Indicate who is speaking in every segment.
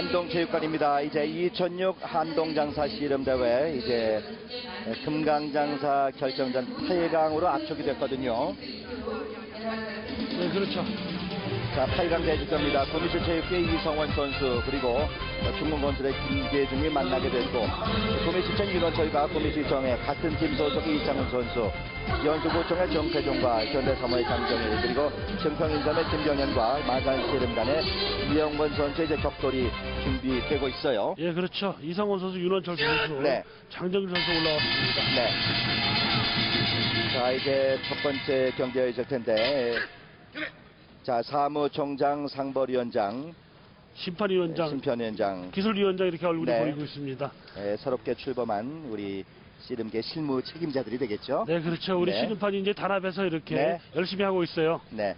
Speaker 1: 한동체육관입니다. 이제 2006 한동장사 씨름대회 이제 금강장사 결정전 8강으로 압축이 됐거든요.
Speaker 2: 네, 그렇죠.
Speaker 1: 자, 8강 대지입니다 고미실 체육회 이성원 선수 그리고 중공건설의 김계중이 만나게 됐고 고미시청 윤원철과 고미시청의 같은 팀 소속의 이창훈 선수 연수구청의 정태종과 현대사모의 장정일 그리고 청평인점의 김경현과 마산 씨름단의 이영권 선수의 이제 격돌이 준비되고 있어요.
Speaker 2: 예, 그렇죠. 이성원 선수, 윤원철 선수,
Speaker 1: 네.
Speaker 2: 장정일 선수 올라왔습니다.
Speaker 1: 네. 자, 이제 첫 번째 경기가 있을 텐데. 자, 사무총장, 상벌위원장,
Speaker 2: 심판위원장,
Speaker 1: 심편위원장,
Speaker 2: 기술위원장 이렇게 얼굴이
Speaker 1: 네.
Speaker 2: 보이고 있습니다.
Speaker 1: 에, 새롭게 출범한 우리 씨름계 실무 책임자들이 되겠죠?
Speaker 2: 네, 그렇죠. 우리
Speaker 1: 네.
Speaker 2: 시름판이 이제 단합해서 이렇게
Speaker 1: 네.
Speaker 2: 열심히 하고 있어요.
Speaker 1: 네.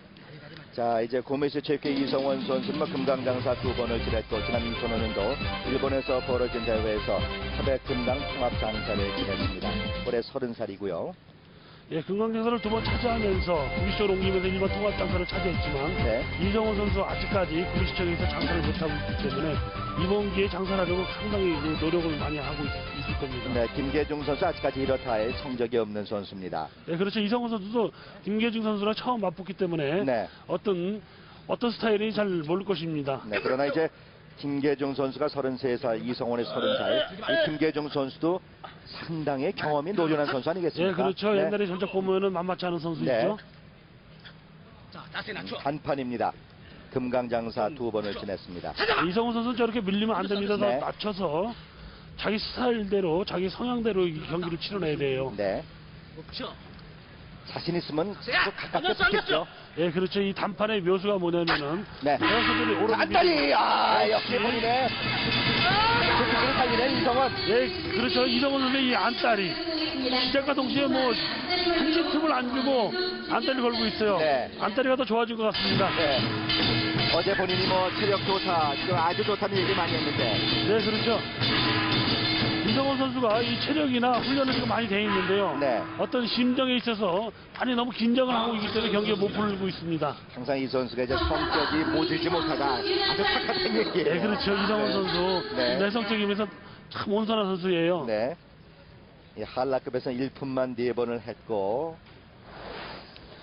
Speaker 1: 자, 이제 고메시 체육회 이성원 선수는 뭐 금강장사 두 번을 지냈고, 지난 2005년도 일본에서 벌어진 대회에서 태백 금강 통합장사를 지냈습니다. 올해 30살이고요.
Speaker 2: 예, 금강장사를 두 번 차지하면서 구미시청을 옮기면서 일반 통합 장사를 차지했지만
Speaker 1: 네.
Speaker 2: 이정원 선수 아직까지 구미시청에서 장사를 못하고 있기 때문에 이번 기회에 장사하려고 상당히 그 노력을 많이 하고 있, 을 겁니다.
Speaker 1: 네, 김계중 선수 아직까지 이렇다 할 성적이 없는 선수입니다.
Speaker 2: 네, 그렇죠. 이성훈 선수도 김계중 선수랑 처음 맞붙기 때문에
Speaker 1: 네.
Speaker 2: 어떤 어떤 스타일이 잘 모를 것입니다.
Speaker 1: 네, 그러나 이제 김계중 선수가 33살, 이성원의 30살, 이 김계중 선수도 상당히 경험이 노련한 선수 아니겠습니까?
Speaker 2: 예, 그렇죠.
Speaker 1: 네.
Speaker 2: 옛날에 전적 보면은 만만치 않은 선수이죠.
Speaker 1: 네. 단판입니다. 금강장사 두 번을 지냈습니다.
Speaker 2: 이성훈 선수는 저렇게 밀리면 안 됩니다. 더
Speaker 1: 네.
Speaker 2: 낮춰서 자기 스타일대로, 자기 성향대로 이 경기를 치러내야 돼요.
Speaker 1: 네. 자신 있으면 또 가깝게 붙겠죠.
Speaker 2: 예, 그렇죠. 이 단판의 묘수가 뭐냐면은
Speaker 1: 네.
Speaker 2: 선수들이 오른
Speaker 1: 안다리! 아, 역시 본인의 조직을 살리는 이성원.
Speaker 2: 예, 그렇죠. 이성훈 선수의 이 안다리. 시작과 동시에 뭐, 한시 틈을 안 주고 안다리를 걸고 있어요.
Speaker 1: 네.
Speaker 2: 안다리가 더 좋아진 것 같습니다.
Speaker 1: 네. 어제 본인이 뭐 체력 좋다, 지금 아주 좋다는 얘기 많이 했는데.
Speaker 2: 네, 그렇죠. 이성훈 선수가 이 체력이나 훈련을 지금 많이 돼 있는데요.
Speaker 1: 네.
Speaker 2: 어떤 심정에 있어서 많이 너무 긴장을 하고 있기 때문에 경기에 못 풀고 있습니다.
Speaker 1: 항상 이 선수가 이제 성격이 모질지 못하다. 아주 착하다는 얘기예요.
Speaker 2: 네, 그렇죠. 이성훈
Speaker 1: 네.
Speaker 2: 선수
Speaker 1: 네.
Speaker 2: 내성적이면서 참 온선한 선수예요.
Speaker 1: 네. 이 한라급에서 1분만 네 번을 했고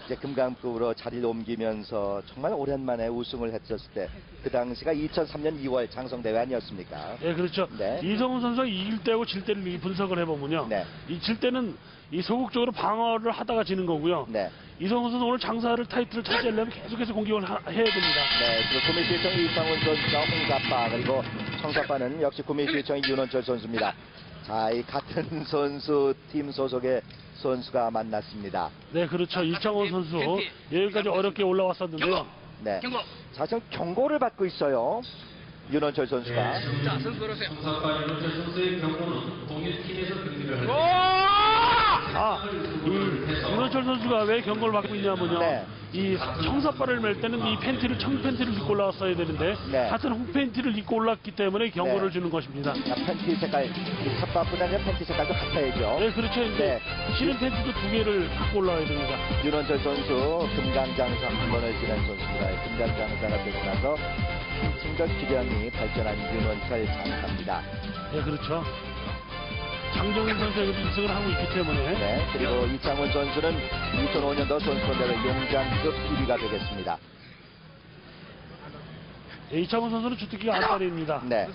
Speaker 1: 이제 금강급으로 자리를 옮기면서 정말 오랜만에 우승을 했었을 때 그 당시가 2003년 2월 장성대회 아니었습니까?
Speaker 2: 예, 그렇죠.
Speaker 1: 네.
Speaker 2: 이성훈 선수가 이길 때하고 질 때를 이 분석을 해보면요.
Speaker 1: 네.
Speaker 2: 이질 때는 이 소극적으로 방어를 하다가 지는 거고요.
Speaker 1: 네.
Speaker 2: 이성훈 선수 오늘 장사를 타이틀을 차지하려면 계속해서 공격을 하- 해야 됩니다.
Speaker 1: 네, 그리고 구미시청 이상훈 선수와 홍사빠 그리고 청사빠는 역시 구미시청의 윤원철 선수입니다. 자, 이 같은 선수 팀 소속의 선수가 만났습니다.
Speaker 2: 네, 그렇죠. 이창원 선수 여기까지 어렵게 올라왔었는데요.
Speaker 1: 네. 자, 지금 경고를 받고 있어요. 윤원철 선수가.
Speaker 3: 성사파 윤철 선수의 경고는 동일 팀에서 경기를 할
Speaker 2: 아, 이 윤호철 선수가 왜 경고를 받고 있냐면요.
Speaker 1: 네.
Speaker 2: 이 청사발을 멜 때는 이 팬티를 청 팬티를 입고 올라왔어야 되는데
Speaker 1: 네.
Speaker 2: 같은 홍 팬티를 입고 올랐기 때문에 경고를
Speaker 1: 네.
Speaker 2: 주는 것입니다.
Speaker 1: 자, 팬티 색깔, 아니라 팬티 색깔도 같아야죠.
Speaker 2: 네, 그렇죠. 이제
Speaker 1: 네.
Speaker 2: 실은 팬티도 두 개를 갖고 올라와야 됩니다.
Speaker 1: 윤원철 선수 금강장사 한 번을 지낸 선수입니다. 금강장사가 되고 나서 한층더 기량이 발전한 윤원철 장사입니다.
Speaker 2: 네, 그렇죠. 장정인 선수가 2승을 하고 있기 때문에
Speaker 1: 네, 그리고 이창훈 선수는 2005년도 선수권대회 용장급 1위가 되겠습니다.
Speaker 2: 예, 이창훈 선수는 주특기가 안달입니다.
Speaker 1: 네,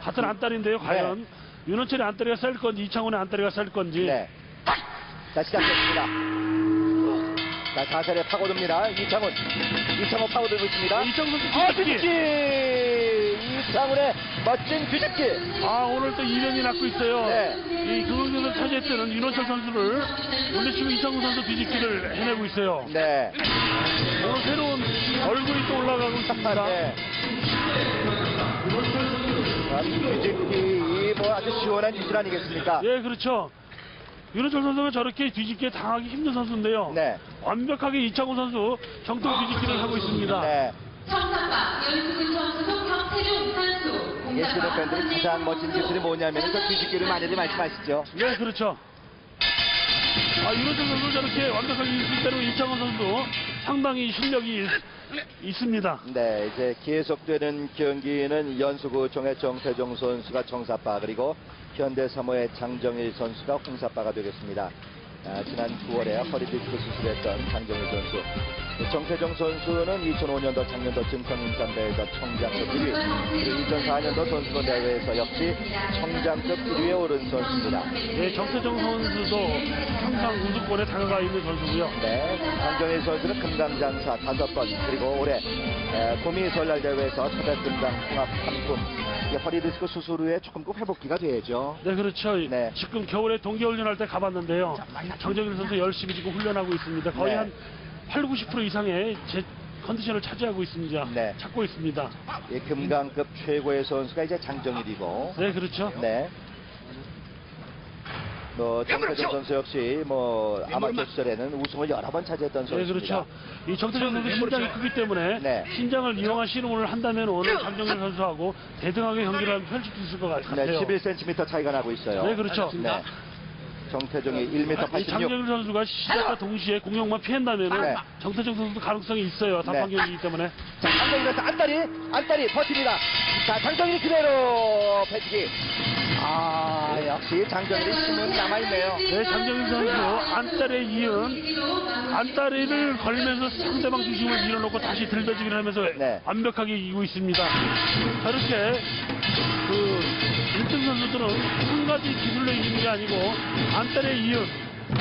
Speaker 2: 같은 안달인데요. 과연 윤호철의 안달이가 셀 건지 이창훈의 안달이가 셀 건지
Speaker 1: 네. 자, 시작됐습니다. 자, 자세를 파고듭니다. 이창훈. 이창훈 파고들고 있습니다.
Speaker 2: 이창훈 선수
Speaker 1: 아,
Speaker 2: 뒤집기!
Speaker 1: 이창훈의 멋진 뒤집기!
Speaker 2: 아 오늘 또 이변이 났고 있어요.
Speaker 1: 네.
Speaker 2: 이 금강전을 차지했던 윤호철 선수를 물리치고 이창훈 선수 뒤집기를 해내고 있어요.
Speaker 1: 네.
Speaker 2: 오늘 새로운 얼굴이 또 올라가고 있습니다.
Speaker 1: 네. 자, 뒤집기, 뭐 아주 시원한 기술 아니겠습니까?
Speaker 2: 예, 그렇죠. 윤호철 선수가 저렇게 뒤집기에 당하기 힘든 선수인데요.
Speaker 1: 네.
Speaker 2: 완벽하게 이창훈 선수 정통 뒤집기를 하고 있습니다.
Speaker 1: 네.
Speaker 4: 소속 경태종 선수
Speaker 1: 예시는 팬들이 가장 멋진 기술이 뭐냐면 그 뒤집기를 많이들 말씀하시죠.
Speaker 2: 네, 그렇죠. 아, 윤호철 선수 저렇게 완벽하게 있을 때로 이창원 선수 상당히 실력이 있 습니다.
Speaker 1: 네, 이제 계속되는 경기는 연수구 종의 정태종 선수가 정사빠 그리고 현대 사모의 장정일 선수가 홍사빠가 되겠습니다. 아, 지난 9월에 허리 디스크 수술했던 장정일 선수. 정태종 선수는 2005년도 작년도 증평인삼 대회에서 청장급 1위, 그리고 2004년도 선수권 대회에서 역시 청장급 1위에 오른 선수입니다.
Speaker 2: 네, 정태정 선수도 항상 우승권에 다가가 있는 선수고요.
Speaker 1: 네, 장정일 선수는 금강장사 다섯 번 그리고 올해 에, 구미 설날 대회에서 초대금강 통합 3품 허리 디스크 수술 후에 조금 그 회복기가 돼야죠.
Speaker 2: 네, 그렇죠.
Speaker 1: 네.
Speaker 2: 지금 겨울에 동계훈련할 때 가봤는데요. 정정일 선수 열심히 지금 훈련하고 있습니다. 거의
Speaker 1: 네.
Speaker 2: 한 8, 90% 이상의 제 컨디션을 차지하고 있습니다.
Speaker 1: 네.
Speaker 2: 찾고 있습니다.
Speaker 1: 이 금강급 최고의 선수가 이제 장정일이고,
Speaker 2: 네, 그렇죠.
Speaker 1: 네. 뭐 정태정 선수 역시 뭐 아마추어 시절에는 우승을 여러 번 차지했던
Speaker 2: 네,
Speaker 1: 선수입니다.
Speaker 2: 그렇죠. 이 정태정 선수 신장이 크기 때문에
Speaker 1: 네.
Speaker 2: 신장을 이용한 씨름을 한다면 오늘 장정일 선수하고 대등하게 경기를 하면 펼칠 수 있을 것 같-
Speaker 1: 네,
Speaker 2: 같아요.
Speaker 1: 11cm 차이가 나고 있어요.
Speaker 2: 네, 그렇죠.
Speaker 1: 네. 정태종이 1m
Speaker 2: 이
Speaker 1: 86.
Speaker 2: 장정일 선수가 시작과 동시에 공격만 피한다면
Speaker 1: 네.
Speaker 2: 정태정 선수도 가능성이 있어요. 단판
Speaker 1: 네.
Speaker 2: 경기이기 때문에.
Speaker 1: 자, 장정일한테 안다리, 안다리 버팁니다. 자, 장정일이 그대로 배지기. 아, 역시 장정일의 힘은 남아있네요.
Speaker 2: 네, 장정일 선수 안달에 이은 안다리를 걸면서 상대방 중심을 밀어놓고 다시 들배지기를 하면서
Speaker 1: 네.
Speaker 2: 완벽하게 이기고 있습니다. 저렇게 그 1등 선수들은 한 가지 기술로 이기는 게 아니고 안달에 이은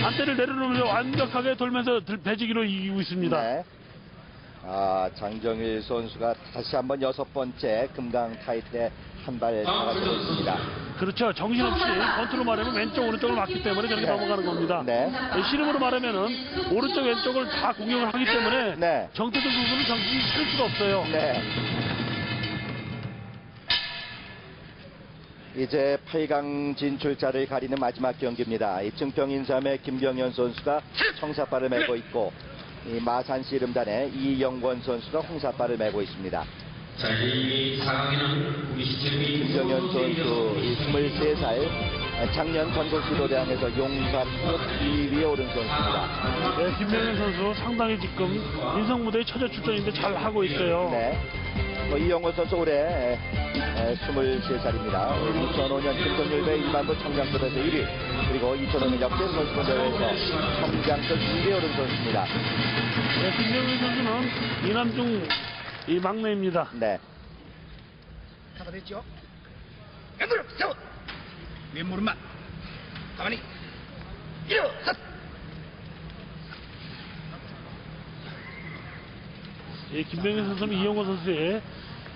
Speaker 2: 안대를 내려놓으면서 완벽하게 돌면서 들- 배지기로 이기고 있습니다.
Speaker 1: 네. 아, 장정일 선수가 다시 한번 여섯 번째 금강 타이틀에 한발 나가고 있습니다.
Speaker 2: 그렇죠. 정신없이 컨트롤 말하면 왼쪽 오른쪽을 맞기 때문에 저렇게
Speaker 1: 네.
Speaker 2: 넘어가는 겁니다.
Speaker 1: 네.
Speaker 2: 실험으로 말하면은 오른쪽 왼쪽을 다 공격을 하기 때문에
Speaker 1: 네.
Speaker 2: 정태정 선수는 정신이 차릴 수가 없어요.
Speaker 1: 네. 이제 8강 진출자를 가리는 마지막 경기입니다. 이 증평 인삼의 김병현 선수가 청사발을 메고 있고 이 마산 씨름단의 이영권 선수가 홍사발을 메고 있습니다.
Speaker 3: 자, 이 4강에는 구미시청이
Speaker 1: 김병현 선수 이 23살 작년 전국지도대항에서 용사급 2위에 오른 선수입니다.
Speaker 2: 네, 김명현 선수 상당히 지금 인성 무대에 처져 출전인데 잘 하고 있어요.
Speaker 1: 네. 뭐 이영권 선수 올해 23살입니다. 2005년 김동률배 일반부 청장급에서 1위 그리고 2005년 역대 선수권 대회에서 청장급 2위에 오른 선수입니다.
Speaker 2: 네, 김명현 선수는 이남중 이 막내입니다.
Speaker 1: 네.
Speaker 5: 잡아냈죠? 왼무릎 세워 왼무릎만 가만히 일어서
Speaker 2: 이 김명현 선수는 이영호 선수의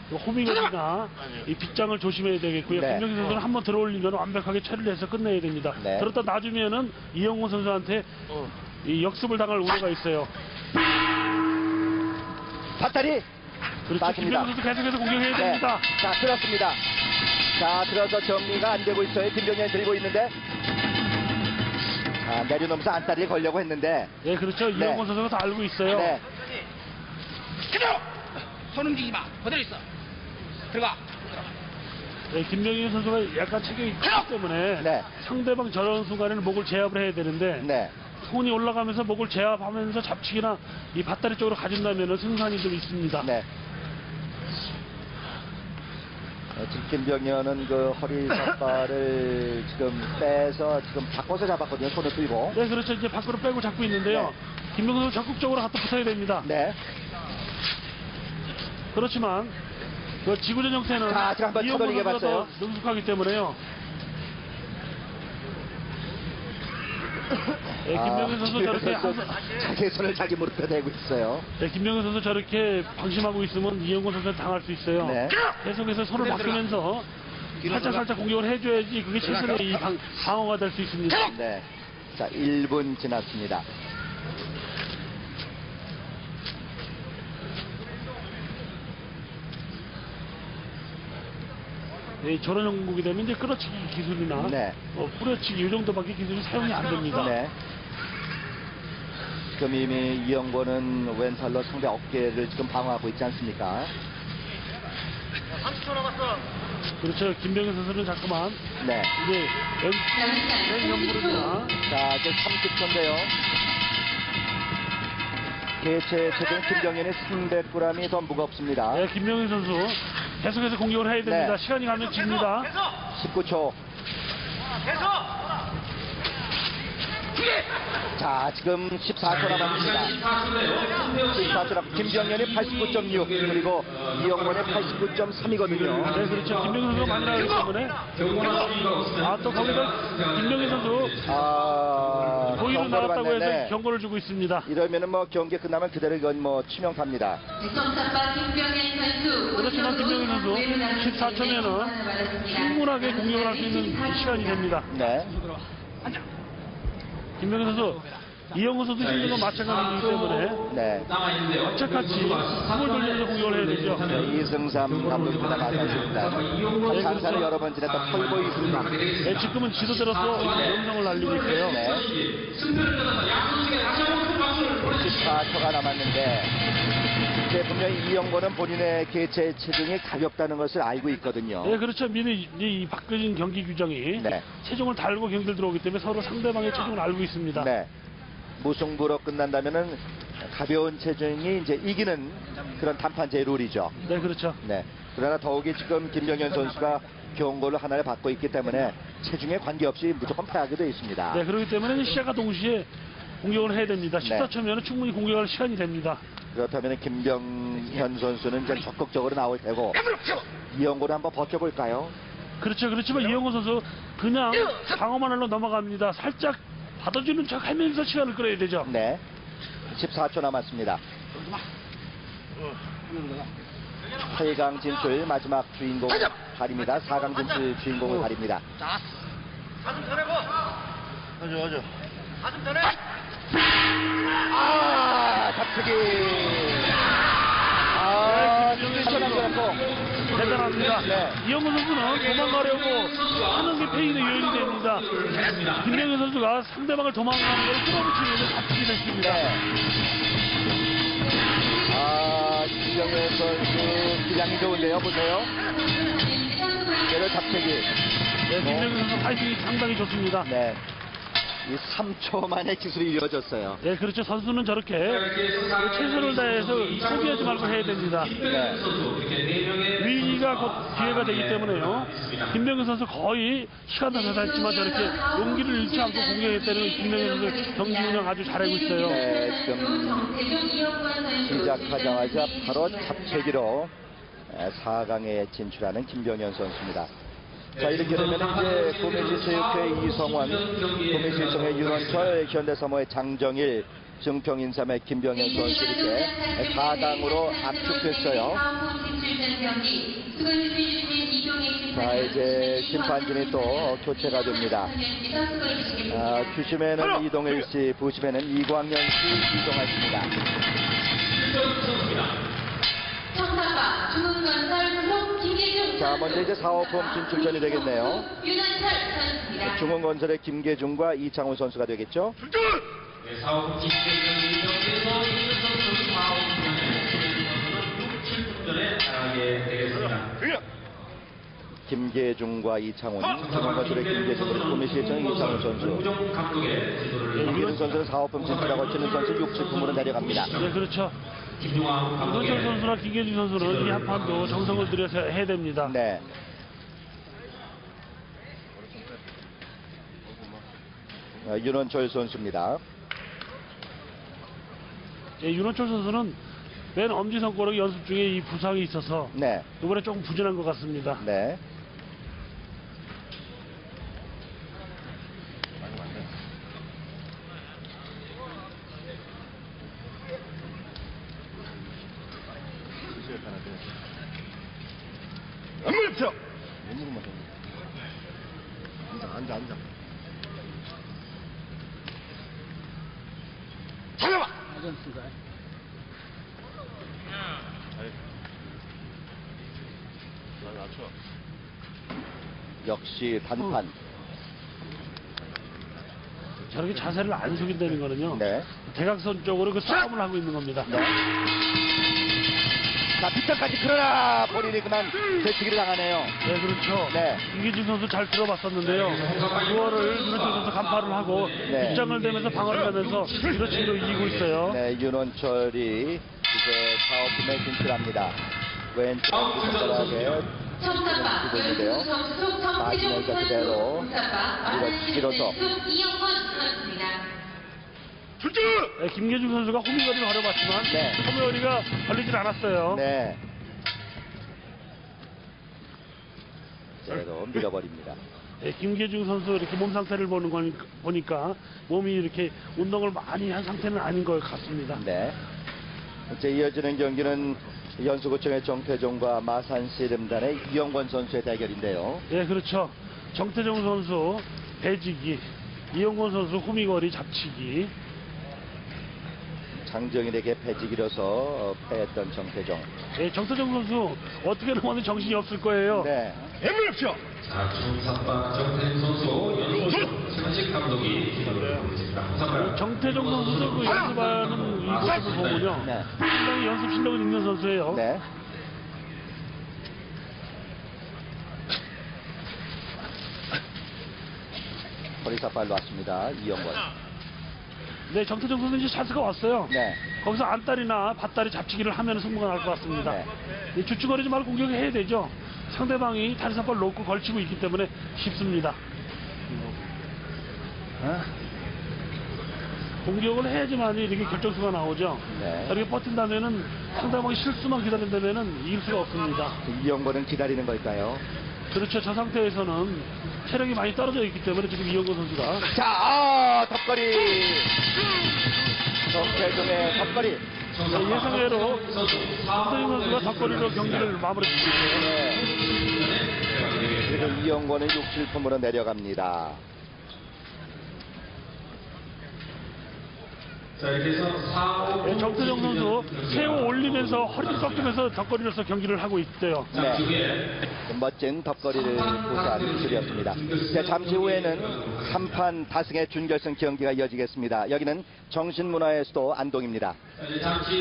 Speaker 2: 그 호밍업이나 이 빗장을 조심해야 되겠고요.
Speaker 1: 네.
Speaker 2: 김명현 선수는 한번 들어올리면 완벽하게 처리를 해서 끝내야 됩니다.
Speaker 1: 네.
Speaker 2: 그러다 놔주면은 이영호 선수한테 이 역습을 당할 우려가 있어요.
Speaker 1: 밭다리
Speaker 2: 그렇죠.
Speaker 1: 맞습니다.
Speaker 2: 김명현 선수 계속해서 공격해야
Speaker 1: 네.
Speaker 2: 됩니다.
Speaker 1: 자, 들었습니다. 자, 들어서 정리가 안 되고 있어요. 김병현 들고 있는데. 아, 내려놓으면서 안다리에 걸려고 했는데.
Speaker 2: 네, 그렇죠.
Speaker 1: 네.
Speaker 2: 이영호 선수가 다 알고 있어요.
Speaker 1: 네.
Speaker 5: 그대로 손 움직이지 마 그대로 있어 들어가
Speaker 2: 네, 김명현 선수가 약간 체격이 크기 때문에
Speaker 1: 네.
Speaker 2: 상대방 저런 순간에는 목을 제압을 해야 되는데
Speaker 1: 네.
Speaker 2: 손이 올라가면서 목을 제압하면서 잡치기나 이 밭다리 쪽으로 가진다면 승산이 좀 있습니다.
Speaker 1: 네. 어, 지금 김병현은 그 허리 삿발을 지금 빼서 지금 바꿔서 잡았거든요. 손을 들고.
Speaker 2: 네, 그렇죠. 이제 밖으로 빼고 잡고 있는데요. 김명현 선수 적극적으로 갖다 붙어야 됩니다.
Speaker 1: 네.
Speaker 2: 그렇지만 그 지구전 형태는
Speaker 1: 자, 지금 한번 쳐돌리게 봤어요.
Speaker 2: 능숙하기 때문에요. 네, 김명현 선수 저렇게
Speaker 1: 자기 손을 자기 무릎에 대고 있어요.
Speaker 2: 네, 김명현 선수 저렇게 방심하고 있으면 이영권 선수 당할 수 있어요.
Speaker 1: 네.
Speaker 2: 계속해서 손을 바꾸면서 살짝 살짝 공격을 해줘야지 그게 최선의 이 방, 방어가 될 수 있습니다.
Speaker 1: 네. 자, 1분 지났습니다.
Speaker 2: 네, 저런 종목이 되면 이제 끌어치기 기술이나
Speaker 1: 네.
Speaker 2: 어, 뿌려치기 이 정도밖에 기술이 사용이 안 됩니다.
Speaker 1: 네. 지금 이미 이영권은 왼팔로 상대 어깨를 지금 방어하고 있지 않습니까?
Speaker 2: 그렇죠. 김병현 선수는 자꾸만
Speaker 1: 네.
Speaker 2: 이제 왼 연부릅니다.
Speaker 1: 자, 이제 30초인데요. 개체 체중 김경현이 300g이 더 무겁습니다.
Speaker 2: 네, 김명희 선수 계속해서 공격을 해야 됩니다.
Speaker 1: 네.
Speaker 2: 시간이 가면 집니다.
Speaker 1: 19초. 자, 지금 14초 남았습니다. 14초 남 김경현이 89.6 그리고 이영권이 89.3이거든요.
Speaker 2: 네, 그렇죠. 김명희 선수가 많이 나가기 때문에 아, 또 거기다 김명희 선수
Speaker 1: 아,
Speaker 2: 보이로 나왔다고 해서
Speaker 1: 받네.
Speaker 2: 경고를 주고 있습니다.
Speaker 1: 이러면은 뭐 경기 끝나면 그대로 이건 뭐
Speaker 4: 선수
Speaker 2: 그렇지만 김병현 선수 14초면은 충분하게 공격을 할 수 있는 시간이 됩니다.
Speaker 1: 네.
Speaker 2: 김명희 선수 이영호 선수 힘든 건 마찬가지이기 때문에
Speaker 1: 네.
Speaker 2: 착같이 숨을 돌리면서 공격을 해야 되죠.
Speaker 1: 네, 이승삼 감독입니다. 마찬가지입니다. 장사를 여러 번 지냈던 털보 이승삼.
Speaker 2: 네, 지금은 지도자로서 명성을 날리고 있어요.
Speaker 1: 네. 14초가 남았는데 이제 분명히 이영권은 본인의 개체 체중이 가볍다는 것을 알고 있거든요.
Speaker 2: 네, 그렇죠. 미리 이 바뀌어진 경기 규정이
Speaker 1: 네.
Speaker 2: 체중을 달고 경기를 들어오기 때문에 서로 상대방의 체중을 알고 있습니다.
Speaker 1: 네. 무승부로 끝난다면은 가벼운 체중이 이제 이기는 그런 단판제 룰이죠.
Speaker 2: 네, 그렇죠.
Speaker 1: 네. 그러나 더욱이 지금 김병현 선수가 경고를 하나를 받고 있기 때문에 체중에 관계없이 무조건 패하게 되어 있습니다.
Speaker 2: 네, 그렇기 때문에 시작과 동시에 공격을 해야 됩니다.
Speaker 1: 네.
Speaker 2: 14초면 충분히 공격할 시간이 됩니다.
Speaker 1: 그렇다면 김병현 선수는 이제 적극적으로 나올 테고 이영고를 한번 버텨볼까요?
Speaker 2: 그렇죠. 그렇지만 이영호 선수 그냥 방어만 하려 넘어갑니다. 살짝 받아주는 척 하면서 시간을 끌어야 되죠.
Speaker 1: 네. 14초 남았습니다. 8강 진출 마지막 주인공 가립니다. 4강 진출 주인공을 가립니다.
Speaker 5: 자, 가슴 펴내고.
Speaker 1: 어저 어저.
Speaker 5: 가슴 펴내.
Speaker 1: 아 잡히기.
Speaker 2: 대단합니다.
Speaker 1: 네.
Speaker 2: 이영호 선수는 도망가려고 하는 게 페인의 요인이 됩니다. 김명현 선수가 상대방을 도망가는 걸 끌어붙이면서 잡히게 됐습니다.
Speaker 1: 네. 아 김정현 선수 기량이 좋은데요 보세요. 얘를 잡히기.
Speaker 2: 네, 김명현 선수 파이팅이 상당히 좋습니다.
Speaker 1: 네. 이 3초 만에 기술이 이루어졌어요.
Speaker 2: 네, 그렇죠. 선수는 저렇게 최선을 다해서 포기하지 말고 해야 됩니다.
Speaker 1: 네.
Speaker 2: 위기가 곧 기회가 되기 때문에요. 김명현 선수 거의 시간도 다 됐지만 저렇게 용기를 잃지 않고 공격했다는 김명현 선수 경기 운영 아주 잘하고 있어요.
Speaker 1: 네, 지금 시작하자마자 바로 잡채기로 4강에 진출하는 김병현 선수입니다. 자 이렇게 되면 이제 구매시 체육회 이성원, 구매시 일성의 윤원철, 현대사모의 장정일, 증평인삼의 김병현 선수 이렇게 4강으로 압축됐어요. 자 이제 심판진이 또 교체가 됩니다. 아, 주심에는 이동일 씨, 부심에는 이광현 씨 이동하십니다.
Speaker 4: 청사파 중흥건설
Speaker 1: 자 먼저 이제 4호품 진출전이 되겠네요. 중흥건설의 김계중과 이창훈 선수가 되겠죠.
Speaker 3: 네, 사업 집행경기 경기에서 이기는 선수는 4호 선수는 7분 전에 나가게 되겠습니다.
Speaker 1: 김계중과 이창훈, 중흥건설의 김계중 그리고 구미시청 이창훈 선수. 이기는 선수는 4호품 진출하고 치는 선수 6, 7품으로 내려갑니다.
Speaker 2: 네, 그렇죠.
Speaker 3: 김종환 감독의
Speaker 2: 선수나 김계준 선수는 이 한 판도 정성을 들여서 해야 됩니다.
Speaker 1: 네. 아, 윤원철 선수입니다.
Speaker 2: 예, 윤호철 선수는 맨 엄지 손가락 연습 중에 이 부상이 있어서
Speaker 1: 네.
Speaker 2: 이번에 조금 부진한 것 같습니다.
Speaker 1: 네.
Speaker 5: 안물표.
Speaker 1: 앉아, 앉아, 앉아.
Speaker 5: 잡아봐.
Speaker 1: 역시 단판.
Speaker 2: 저렇게 자세를 안 숙인다는 거는요.
Speaker 1: 네.
Speaker 2: 대각선 쪽으로 그 싸움을 하고 있는 겁니다.
Speaker 1: 네. 자, 뒷장까지 그러나 본인이 그만 되치기를 당하네요.
Speaker 2: 네, 그렇죠.
Speaker 1: 네.
Speaker 2: 김기준 선수 잘 들어봤었는데요. 그거를 윤호철 선수 간파를 하고
Speaker 1: 네.
Speaker 2: 입장을 대면서 방어를 하면서 이로치기로 이기고 있어요.
Speaker 1: 네, 윤원철이 이제 사업팀에 진출합니다. 왼쪽 손가락에
Speaker 4: 속
Speaker 1: 마지막에 그대로 밀어치기로서.
Speaker 4: 이영권 선수입니다.
Speaker 2: 네, 김계중 선수가 호미거리를 활용봤지만
Speaker 1: 네.
Speaker 2: 호미거리가 걸리질 않았어요.
Speaker 1: 네. 그대로 밀어버립니다.
Speaker 2: 네, 김계중 선수 이렇게 몸 상태를 보는 건 보니까 몸이 이렇게 운동을 많이 한 상태는 아닌 것 같습니다.
Speaker 1: 네. 이제 이어지는 경기는 연수구청의 정태종과 마산씨름단의 이영권 선수의 대결인데요.
Speaker 2: 네, 그렇죠. 정태정 선수 배지기, 이용권 선수 호미거리 잡치기.
Speaker 1: 장정일에게 패지기로서 어, 패했던 정태종.
Speaker 2: 네, 정태정 선수 어떻게 넘어도 정신이 없을 거예요.
Speaker 1: 네.
Speaker 3: 자, 청사파 정태인 선수 최만식 감독이
Speaker 2: 정태정 선수도 그 연습하는 이 모습을 보면요.
Speaker 1: 네.
Speaker 2: 상당히 연습 실력은 있는 선수예요.
Speaker 1: 네. 허리사발로 왔습니다. 이영권.
Speaker 2: 네, 정태정 선수 이제 찬스가 왔어요.
Speaker 1: 네.
Speaker 2: 거기서 안달이나 밭다리 잡치기를 하면 승부가 날 것 같습니다.
Speaker 1: 네.
Speaker 2: 이 주춤거리지 말고 공격해야 되죠. 상대방이 다리 사발 놓고 걸치고 있기 때문에 쉽습니다.
Speaker 1: 어?
Speaker 2: 공격을 해야지만 이렇게 결정수가 나오죠.
Speaker 1: 네.
Speaker 2: 이렇게 버틴다면은 상대방이 실수만 기다린다면은 이길 수가 없습니다.
Speaker 1: 이영권은 기다리는 걸까요?
Speaker 2: 그렇죠. 저 상태에서는 체력이 많이 떨어져 있기 때문에 지금 이영건 선수가
Speaker 1: 자, 아, 턱걸이. 정태종의.
Speaker 2: 네, 예상외로 손대영 선수가 덕거리로 경기를 마무리 짓고 있어요.
Speaker 1: 네. 그리고 이영권은 6, 7품으로 내려갑니다.
Speaker 3: 자, 이렇게 해서 4, 5,
Speaker 2: 네, 정태정 선수 세워 올리면서 허리를 꺾으면서 덕거리로서 경기를 하고 있대요.
Speaker 1: 네. 멋진 턱걸이를 구사한 기술이었습니다. 자, 잠시 후에는 3판 다승의 준결승 경기가 이어지겠습니다. 여기는 정신문화의 수도 안동입니다.
Speaker 3: 잠시